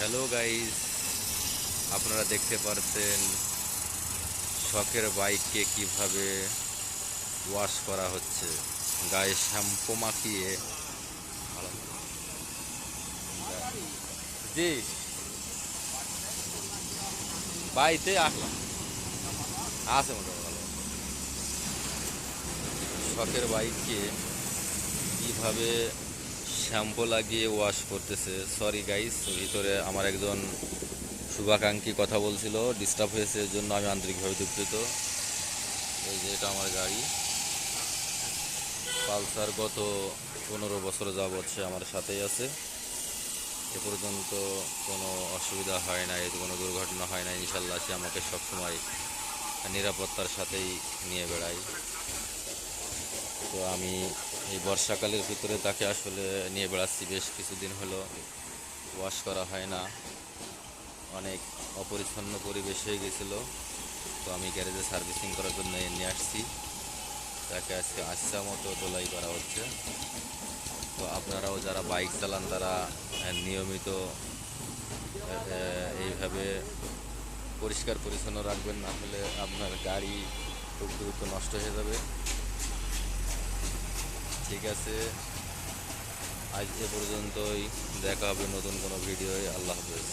Hello guys, আপনারা দেখতে পারছেন শখের বাইককে কীভাবে ওয়াশ করা হচ্ছে। গায়ে শ্যাম্পু মাখিয়ে। জি। বাড়িতে আসলাম আছে মোটামুটি। শখের বাইককে কীভাবে শ্যাম্পু লাগিয়ে ওয়াশ করতেছে। সরি গাইস ভিতরে আমার একজন শুভাকাঙ্ক্ষী কথা বলছিল ডিস্টার্ব হয়েছে, এর জন্য আমি আন্তরিকভাবে দুঃখিত। এই যে এটা আমার গাড়ি। পালসার গত পনেরো বছর যাবৎ সে আমার সাথেই আছে। এ পর্যন্ত কোনো অসুবিধা হয় না এতে কোনো দুর্ঘটনা হয় না ইনশাল্লাহ সে আমাকে সবসময় নিরাপত্তার সাথেই নিয়ে বেড়ায়। তো আমি এই বর্ষাকালের ভিতরে তাকে আসলে নিয়ে বেড়াচ্ছি। বেশ কিছুদিন হলো ওয়াশ করা হয় না। অনেক অপরিচ্ছন্ন পরিবেশ হয়ে গেছিল। তো আমি গ্যারেজে সার্ভিসিং করার জন্য নিয়ে আসছি। তাকে আজকে আচ্ছা মতো দোলাই করা হচ্ছে। তো আপনারাও যারা বাইক চালান তারা নিয়মিত এইভাবে পরিষ্কার পরিচ্ছন্ন রাখবেন। না হলে আপনার গাড়ি খুব দ্রুত নষ্ট হয়ে যাবে। ঠিক আছে। আজ এ পর্যন্তই। দেখা হবে নতুন কোনো ভিডিওয়। আল্লাহ হাফেজ।